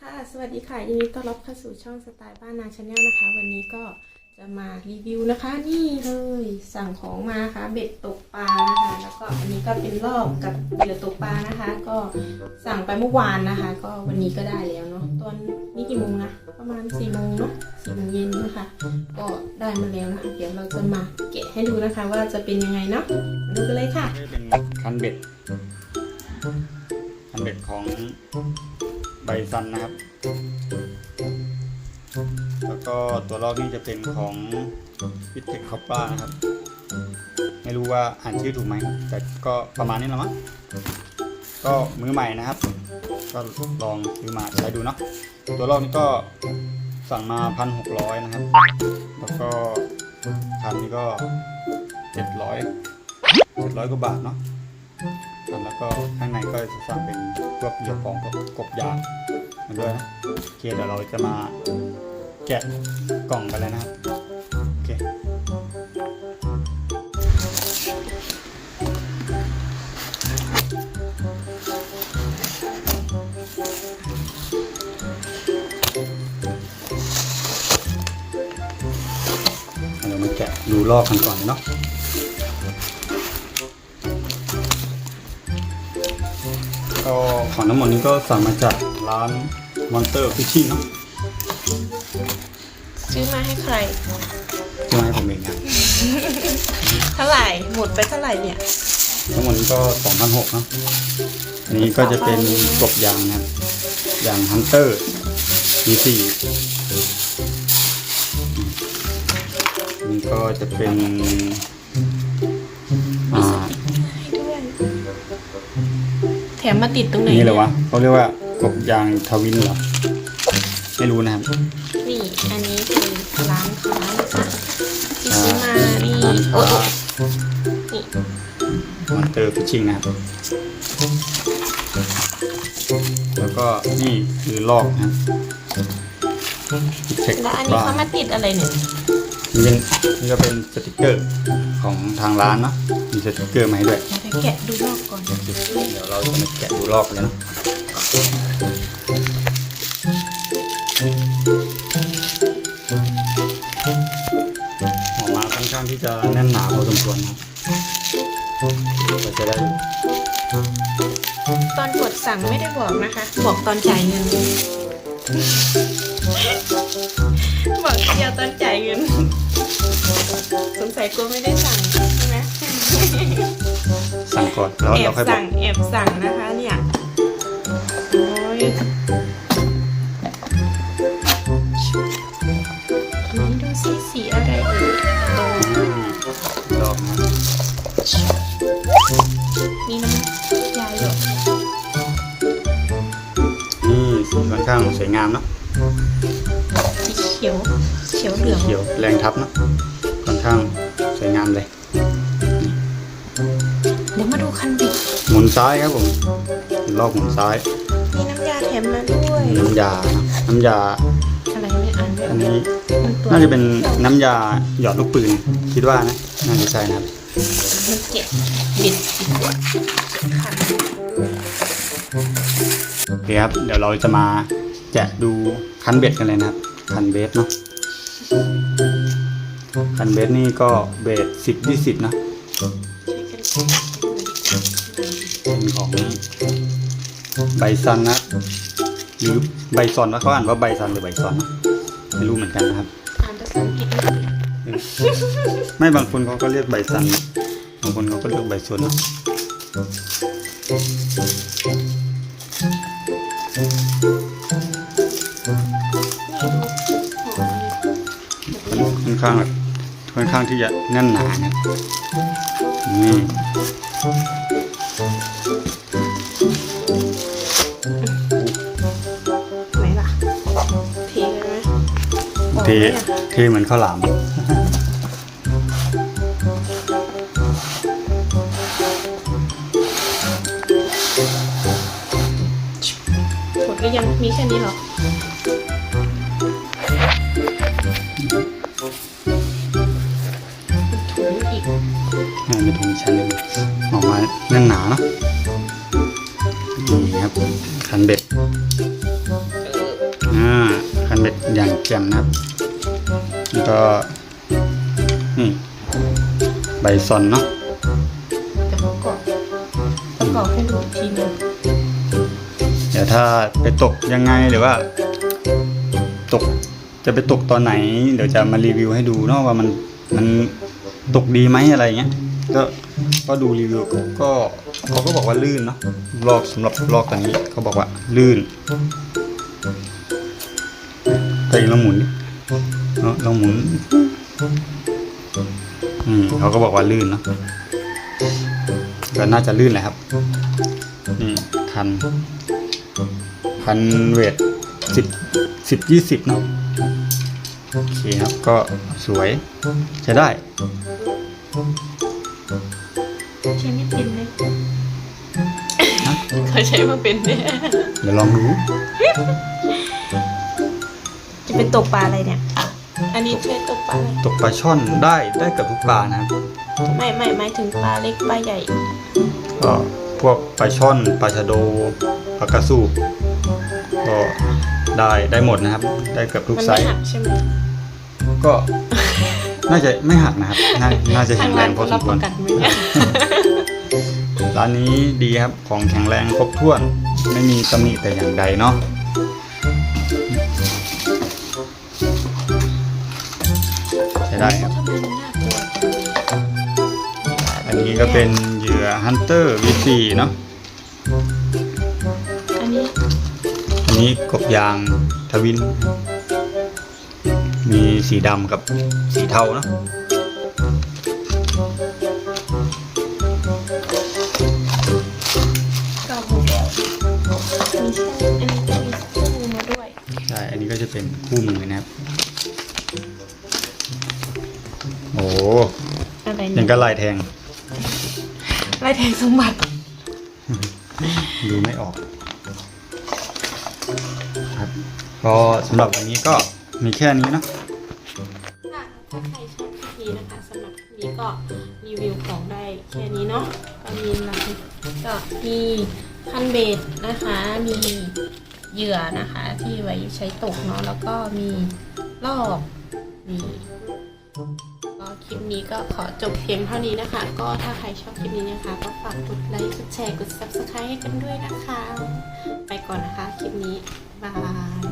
ค่ะ สวัสดีค่ะยินดีต้อนรับเข้าสู่ช่องสไตล์บ้านนาชาแนลนะคะ วันนี้ก็จะมารีวิวนะคะ นี่เลยสั่งของมาค่ะ เบ็ดตกปลานะคะ แล้วก็อันนี้ก็เป็นรอบกับเหยื่อตกปลานะคะ ก็สั่งไปเมื่อวานนะคะ ก็วันนี้ก็ได้แล้วเนาะตอนนี้กี่โมงนะประมาณ4ี่โมงเนาะสี่โมงเย็นนะคะ ก็ได้มาแล้วนะคะเดี๋ยวเราจะมาแกะให้ดูนะคะ ว่าจะเป็นยังไงเนาะมาดูกันเลยค่ะนี่เป็นคันเบ็ดคันเบ็ดของ ไบซันนะครับ แล้วก็ตัวลอกนี่จะเป็นของฟิตเทคคอปปานะครับ ไม่รู้ว่าอ่านชื่อถูกไหม แต่ก็ประมาณนี้และมั้ง ก็มือใหม่นะครับ ก็ลองซื้อมาใช้ดูเนาะ ตัวลอกนี่ก็สั่งมาพันหกร้อยนะครับ แล้วก็คันนี้ก็เจ็ดร้อยเจ็ดร้อยกว่าบาทเนาะ แล้วก็ข้างในก็จะสั่งเป็นพวกเหยื่อของกกบยางมาด้วยนะโอเคเดี๋ยวเราจะมาแกะกล่องกันเลยนะครับโอเคเรามาแกะดูลอกกันก่อนเนาะ ก็ของน้ำมันนี้ก็สั่งมาจากร้าน Monster Fishing เนาะซื้อมาให้ใครที่มาให้ผมเองครับเท่าไหร่หมดไปเท่าไหร่เนี่ย ทั้งหมดนี้ก็2,600เนาะอันนี้ก็จะเป็นกบยางนะครับยาง Hunter V4 นี่ก็จะเป็น มมาติดตรงไหนนี่เลยวะเขาเรียกว่ากบยางทวินเหรอไม่รู้นะครับนี่ อันนี้คือร้านค้านะคะที่ซื้อมานี่ร้านโอ้ค้าโนี่มอนเตอร์ฟิชชิงนะครับแล้วก็นี่คือลอกนะครับเช็คแล้วอันนี้บ้าเขามาติดอะไรเนี่ย นี่เป็นนี่ก็เป็นสติกเกอร์ ของทางร้านเนาะมีสติกเกอร์มาให้ด้วยเดี๋ยวแกะดูรอบก่อน เดี๋ยวเราจะมาแกะดูลอกเลยเนาะออกมาค่อนข้างที่จะแน่นหนาพอสมควรนะครับก็จะได้ตอนกดสั่งไม่ได้บอกนะคะ บอกตอนจ่ายเงิน บอกเดียวตอนจ่ายเงินสงสัยกลัวไม่ได้สั่งใช่ไหมสั่งก่อนแล้วแอเราบค่อยบอสั่กงแอบสั่งนะคะเนี่ย ข้างสวยงามเนาะสีเขียวเขียวเหลืองเขียวแรงทับเนาะค่อนข้างสวยงามเลย เดี๋ยวมาดูคันบิดหมุนซ้ายครับผมลอกหมุนซ้ายมีน้ำยาแถมมาด้วยน้ำยานะน้ำยาอะไรไม่อ่านไม่ออัอนกนี้ มันตัวน่าจะเป็นน้ำยาหยอดลูกปืน คิดว่านะน่าจะใช่นะครับมันเก็บบิดดีกว่าคันโอ เคครับ เดี๋ยวเราจะมาแกะดูคันเบ็ดกันเลยนะครับ คันเบสเนาะ คันเบสนี่ก็เบสสิบยี่สิบนะช่วยกันดูดีกว่าเป็นของไบซันนะหรือไบซอนนะเขาอ่านว่าไบซันหรือไบซอนนะไม่รู้เหมือนกันนะครับอ่านภาษาอังกฤษไม่ได้ไม่บางคนเขาก็เรียกใบซันบางคนเขาก็เรียกใบชนเนอะ อมเลยค่อนข้างแบบค่อนข้างที่จะแน่นหนานะนี่ไหนล่ะเทเลยไหมบอกเทไหมอะเทเหมือนข้าวหลามหมดก็ยังมีแค่นี้เหรอ แน่นหนาเนาะนี่ครับคันเบ็ดเอออ่าคันเบ็ดอย่างแจ่มนะครับแล้วก็นี่ใบซอนเนาะจะประกอบประกอบให้ดูอีกทีหนึงเดี๋ยวถ้าไปตกยังไงหรือว่า ตกจะไปตกตอนไหน เดี๋ยวจะมารีวิวให้ดูเนาะว่ามันมันตกดีไหมอะไรเงี้ย ก็ก็ดูรีวิวก็เขาก็บอกว่าลื่นเนาะลอกสำหรับลอกตัวนี้เขาบอกว่าลื่นแต่ลองหมุนดิเนาะลองหมุนอืมเขาก็บอกว่าลื่นเนาะก็น่าจะลื่นแหละครับนี่คันพันเวทสิบสิบยี่สิบเนาะโอเคครับก็สวยใช้ได้ ช้ไม่เป็นเลยเขาใช้มาเป็นเนี่ยเดี๋ยวลองดูจะเป็นตกปลาอะไรเนี่ย อันนี้ใช้ตกปลาอะไรตกปลาช่อนได้ได้กับทุกปลานะครับไม่ไม่ไม่ถึงปลาเล็กปลาใหญ่ก็พวกปลาช่อนปลาชะโดปลากระสูบก็ได้ได้หมดนะครับ ได้เกือบทุกมันไซไม่ส์หักใช่ไหมก็น่าจะไม่หักนะครับนาน่าจะทาแข็งงแรร้านงพอเขาสรัมบคปวร ร้านนี้ดีครับของแข็งแรงครบถ้วน ไม่มีตำหนิแต่อย่างใดเนาะใช้ได้ครับ อันนี้ก็เป็นเหยื่อ Hunter V4 เนาะอันนี้อันนี้กบยางทวิน มีสีดำกับสีเทาเนาะ ก็จะเป็นคู่มือนะครับ โอ้โหอะไรยัเนี่งยก็ลายแทงไล่แทงสมบัติ ดูไม่ออก ครับก็สำหรับวันนี้ก็มีแค่นี้เนาะ ค่ะถ้าใครชอบคลิปนี้นะคะสำหรับคลิปนี้ก็รีวิวของได้แค่นี้เนาะก็มีหลักก็มีคันเบดนะคะ มี เหยื่อนะคะ ที่ไว้ใช้ตกเนาะแล้วก็มีลอกมีก็คลิปนี้ก็ขอจบเพียงเท่านี้นะคะ ก็ถ้าใครชอบคลิปนี้นะคะ ก็ฝากกดไลค์กดแชร์กด subscribe ให้กันด้วยนะคะ ไปก่อนนะคะคลิปนี้บาย